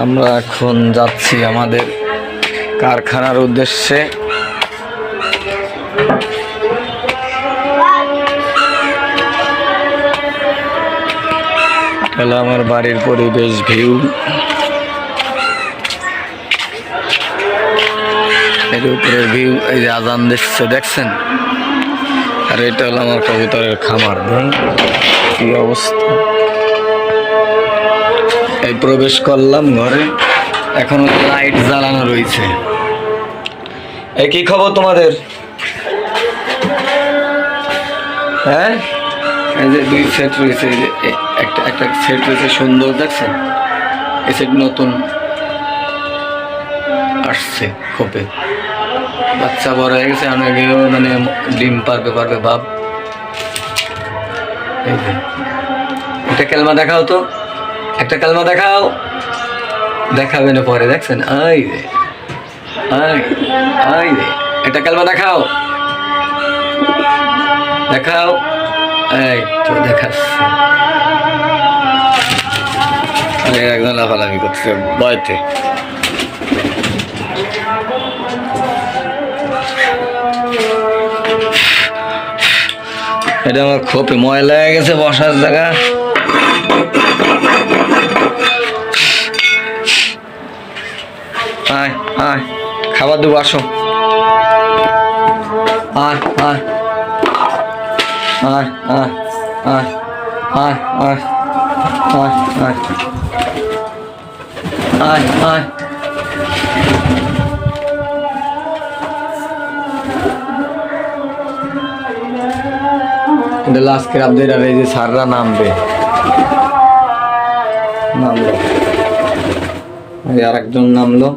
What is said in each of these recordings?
আমরা এখন যাচ্ছি আমাদের কারখানার উদ্দেশ্যে। হলো আমার বাড়ির পরিবেশ ভিউ। এর উপরের ভিউ, এই যে আজান দিচ্ছে, দেখছেন? আর এটা হলো আমার কবুতরের খামার। কি অবস্থা? এই প্রবেশ করলাম ঘরে। এখনও লাইট জ্বালানো রয়েছে। এই কি খবর তোমাদের? হ্যাঁ? এই যে দুই সেট রয়েছে, এই যে একটা একটা সেট রয়েছে সুন্দর, দেখছেন? এই সেট নতুন আসছে খোপে। বাচ্চা বড় হয়ে গেছে অনেকেও মানে ডিম পারবে পারবে ভাব। এই যে। একটা কেলমা দেখাও তো। একটা কালমা দেখাও। দেখাবে না পরে, দেখছেন? আই রে আই আই রে। একটা কালমা দেখাও। দেখাও। এই তো দেখাচ্ছি। এটা আমার খোপে ময়লা হয়ে গেছে বসার জায়গা। খাবার দেবো আসো। আর এই যে স্যাররা নামবে নামলো আর একজন নামলো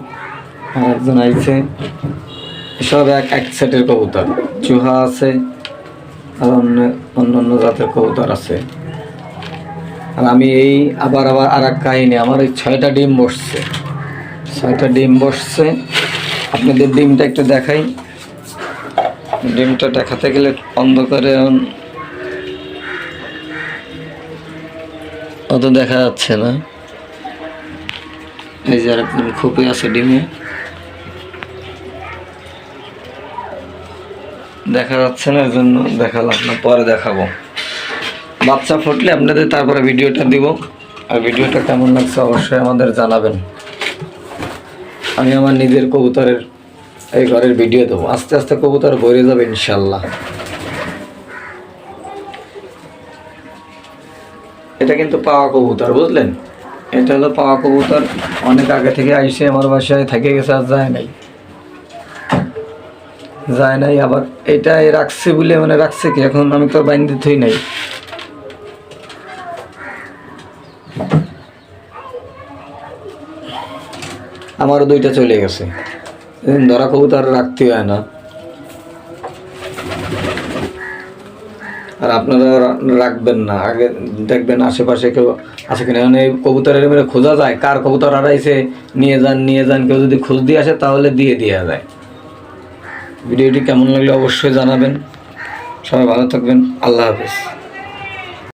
আর একজন আইছে। সব এক এক সেটের কবুতর। চুহা আছে, আর অন্য অন্য অন্য জাতের কবুতর আছে। আর আমি এই আবার আবার আর এক কাহিনী, আমার এই ছয়টা ডিম বসছে। ছয়টা ডিম বসছে। আপনাদের ডিমটা একটু দেখাই। ডিমটা দেখাতে গেলে অন্ধকারে অত দেখা যাচ্ছে না। এই যে আরেকজন খুপে আছে ডিমে। দেখা যাচ্ছে না এর জন্য দেখালাম না, পরে দেখাবো। বাচ্চা ফুটলে আপনাদের তারপরে ভিডিওটা দিব। আর ভিডিওটা কেমন লাগছে অবশ্যই আমাদের জানাবেন। আমি আমার নিজের কবুতরের এই ঘরের ভিডিও দেবো। আস্তে আস্তে কবুতর ভরে যাবে ইনশাল্লাহ। এটা কিন্তু পাওয়া কবুতর, বুঝলেন? এটা হলো পাওয়া কবুতর। অনেক আগে থেকে আইসে আমার বাসায় থেকে গেছে, আর যায় নাই। যায় নাই আবার এটা রাখছে বলে মানে রাখছে কি এখন আমি তো বাইন থই নাই। আমারও দুইটা চলে গেছে। ধরা কবুতর রাখতে হয় না। আর আপনারা রাখবেন না আগে দেখবেন আশেপাশে কেউ আছে কিনা। মানে কবুতরের মেরে খোঁজা যায় কার কবুতর হারাইছে নিয়ে যান নিয়ে যান কেউ যদি খোঁজ দিয়ে আসে তাহলে দিয়ে দেওয়া যায়। ভিডিওটি কেমন লাগলে অবশ্যই জানাবেন। সবাই ভালো থাকবেন। আল্লাহ হাফেজ।